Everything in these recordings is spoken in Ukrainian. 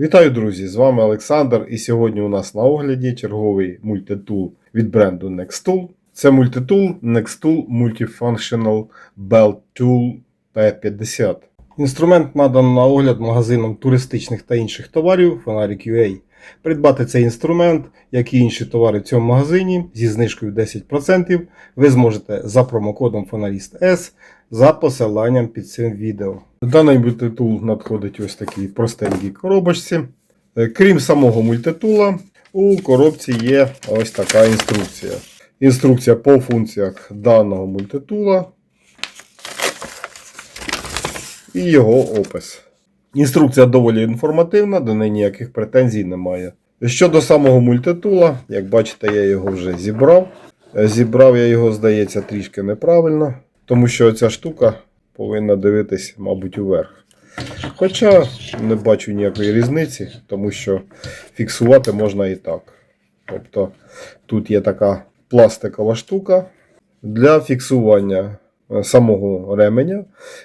Вітаю, друзі! З вами Олександр. І сьогодні у нас на огляді черговий мультитул від бренду Nextool. Це мультитул Nextool Multifunctional Belt Tool P50. Інструмент надано на огляд магазином туристичних та інших товарів Фонарик.ua. Придбати цей інструмент, як і інші товари в цьому магазині зі знижкою 10% ви зможете за промокодом Фоналіст S за посиланням під цим відео. Даний мультитул надходить ось такій простенькій коробочці. Е, Крім самого мультитула, у коробці є ось така інструкція. Інструкція по функціях даного мультитула і його опис. Інструкція доволі інформативна, до неї ніяких претензій немає. Щодо самого мультитула, як бачите, я його вже зібрав. Зібрав я його, здається, трішки неправильно, тому що ця штука повинна дивитись, мабуть, уверх. Хоча не бачу ніякої різниці, тому що фіксувати можна і так. Тобто тут є така пластикова штука для фіксування е, самого ременя.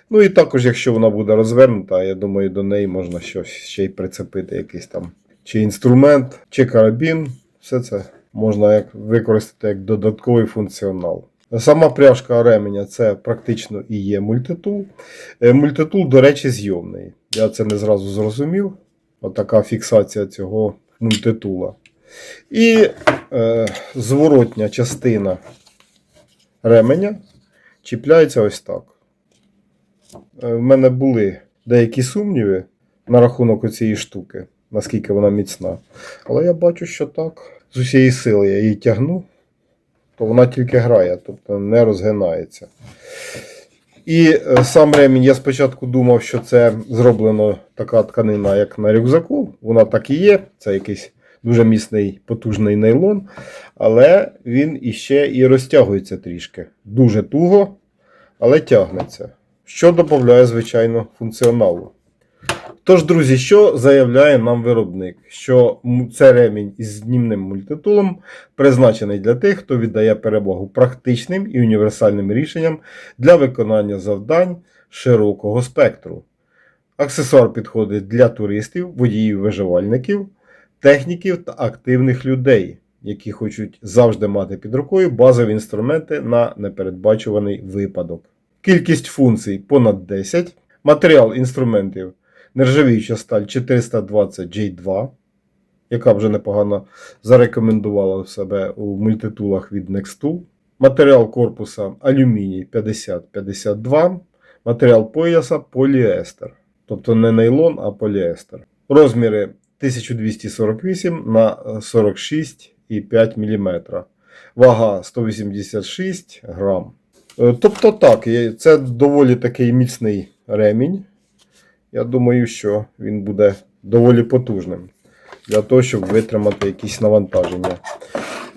Ну і також, якщо вона буде розвернута, я думаю, до неї можна щось ще й прицепити, якийсь там чи інструмент, чи карабін. Все це можна як використати як додатковий функціонал. Сама пряжка ременя це практично і є мультитул. Е, Мультитул, до речі, зйомний. Я це не зразу зрозумів. Отака фіксація цього мультитула. І е, зворотня частина ременя чіпляється ось так. Е, В мене були деякі сумніви на рахунок цієї штуки, наскільки вона міцна. Але я бачу, що так. З усієї сили я її тягну, то вона тільки грає, тобто не розгинається. І е, сам ремінь, я спочатку думав, що це зроблено така тканина, як на рюкзаку. Вона так і є. Це якийсь дуже міцний потужний нейлон. Але він іще і розтягується трішки. Дуже туго, але тягнеться. Що додає, звичайно, функціоналу. Тож, друзі, що заявляє нам виробник? Що це ремінь із знімним мультитулом призначений для тих, хто віддає перевагу практичним і універсальним рішенням для виконання завдань широкого спектру. Аксесуар підходить для туристів, водіїв, виживальників, техніків та активних людей, які хочуть завжди мати під рукою базові інструменти на непередбачуваний випадок. Кількість функцій понад 10. Матеріал інструментів нержавіюча сталь 420J2, яка вже непогано зарекомендувала себе у мультитулах від Nextool. Матеріал корпуса алюміній 5052, матеріал пояса поліестер. Тобто не нейлон, а поліестер. Розміри 1248 на 46,5 мм. Вага 186 грам. Е, Тобто так, це доволі такий міцний ремінь. Я думаю, що він буде доволі потужним для того, щоб витримати якісь навантаження.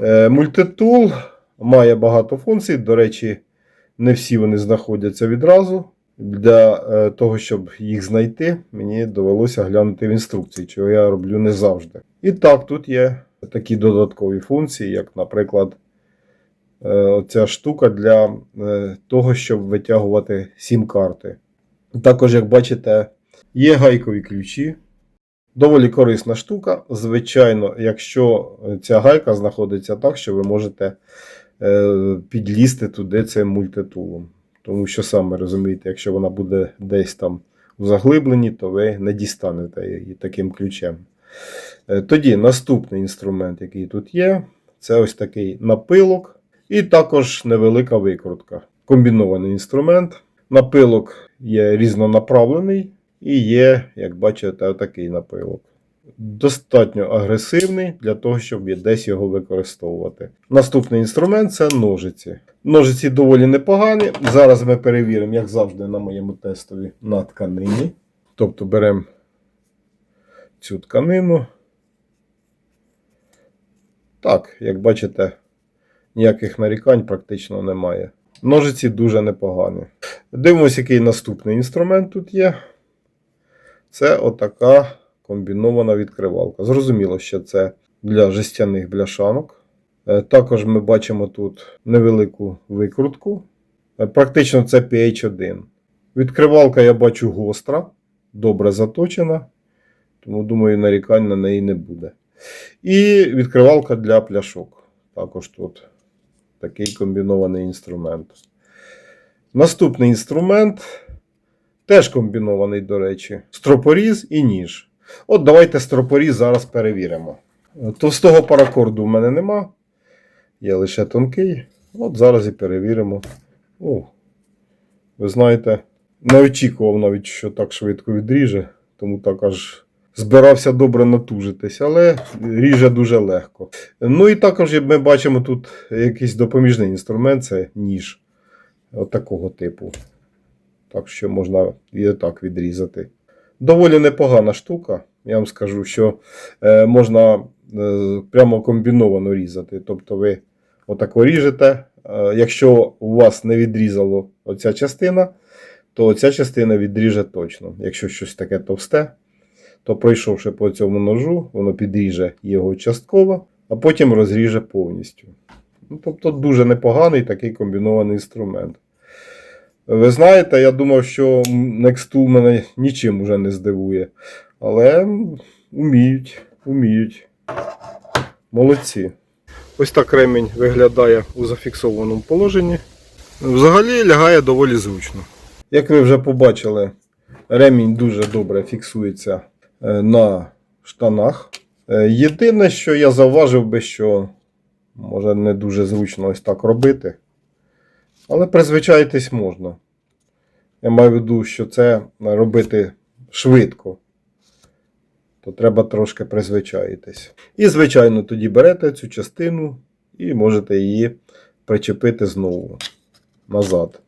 Е, Мультитул має багато функцій. До речі, не всі вони знаходяться відразу. Для е, того, щоб їх знайти, мені довелося глянути в інструкції, чого я роблю не завжди. І так, тут є такі додаткові функції, як, наприклад, е, оця штука для того, щоб витягувати сім-карти. Також, як бачите, є гайкові ключі. Доволі корисна штука. Звичайно, якщо ця гайка знаходиться так, що ви можете е, підлізти туди цим мультитулом. Тому що саме розумієте, якщо вона буде десь там у заглибленні, то ви не дістанете її таким ключем. Е, Тоді наступний інструмент, який тут є, це ось такий напилок і також невелика викрутка. Комбінований інструмент. Напилок є різнонаправлений і є, як бачите, отакий напилок. Достатньо агресивний для того, щоб десь його використовувати. Наступний інструмент це ножиці. Ножиці доволі непогані. Зараз ми перевіримо, як завжди, на моєму тестові на тканині. Тобто беремо цю тканину. Так, як бачите, ніяких нарікань практично немає. Ножиці дуже непогані. Дивимося, який наступний інструмент тут є. Це отака комбінована відкривалка. Зрозуміло, що це для жестяних бляшанок. Е, Також ми бачимо тут невелику викрутку. Е, Практично це PH1. Відкривалка я бачу гостра, добре заточена. Тому, думаю, нарікань на неї не буде. І відкривалка для пляшок. Також тут такий комбінований інструмент. Наступний інструмент теж комбінований, до речі. Стропоріз і ніж. От давайте стропоріз зараз перевіримо. Товстого паракорду в мене нема. Є лише тонкий. От зараз і перевіримо. О, ви знаєте, не очікував навіть, що так швидко відріже, тому так аж збирався добре натужитись, але ріже дуже легко. Ну і також ми бачимо тут якийсь допоміжний інструмент це ніж. От такого типу. Так що можна і так відрізати. Доволі непогана штука. Я вам скажу, що е, можна е, прямо комбіновано різати. Тобто ви отако ріжете. Е, якщо у вас не відрізало оця частина, то ця частина відріже точно. Якщо щось таке товсте, то пройшовши по цьому ножу, воно підріже його частково, а потім розріже повністю. Ну, тобто дуже непоганий такий комбінований інструмент. Ви знаєте, я думав, що Nextool мене нічим уже не здивує. Але вміють, вміють. Молодці. Ось так ремінь виглядає у зафіксованому положенні. Взагалі лягає доволі зручно. Як ви вже побачили, ремінь дуже добре фіксується е, на штанах. Е, Єдине, що я зауважив би, що може не дуже зручно ось так робити. Але призвичаїтись можна. Я маю в виду, що це робити швидко. То треба трошки призвичаїтись. І, звичайно, тоді берете цю частину і можете її причепити знову назад.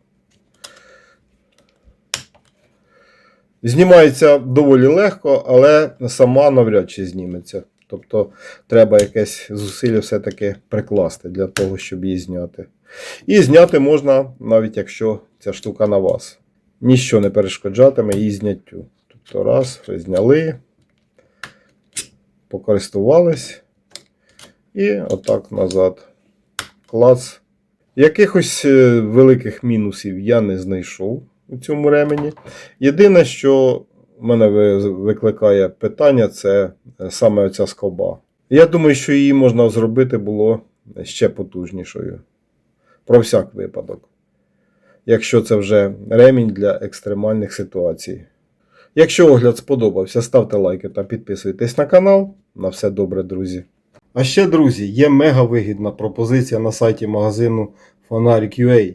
Знімається доволі легко, але сама навряд чи зніметься. Тобто треба якесь зусилля все-таки прикласти для того, щоб її зняти. І зняти можна, навіть якщо ця штука на вас. Ніщо не перешкоджатиме її зняттю. Тобто, раз, зняли, покористувались. І отак назад. Клац. Якихось е, великих мінусів я не знайшов у цьому ремені. Єдине, що в мене викликає питання, це е, саме оця скоба. Я думаю, що її можна зробити було ще потужнішою. Про всяк випадок. Якщо це вже ремінь для екстремальних ситуацій. Якщо огляд сподобався, ставте лайки та підписуйтесь на канал. На все добре, друзі. А ще, друзі, є мега вигідна пропозиція на сайті магазину Фонарик.ua.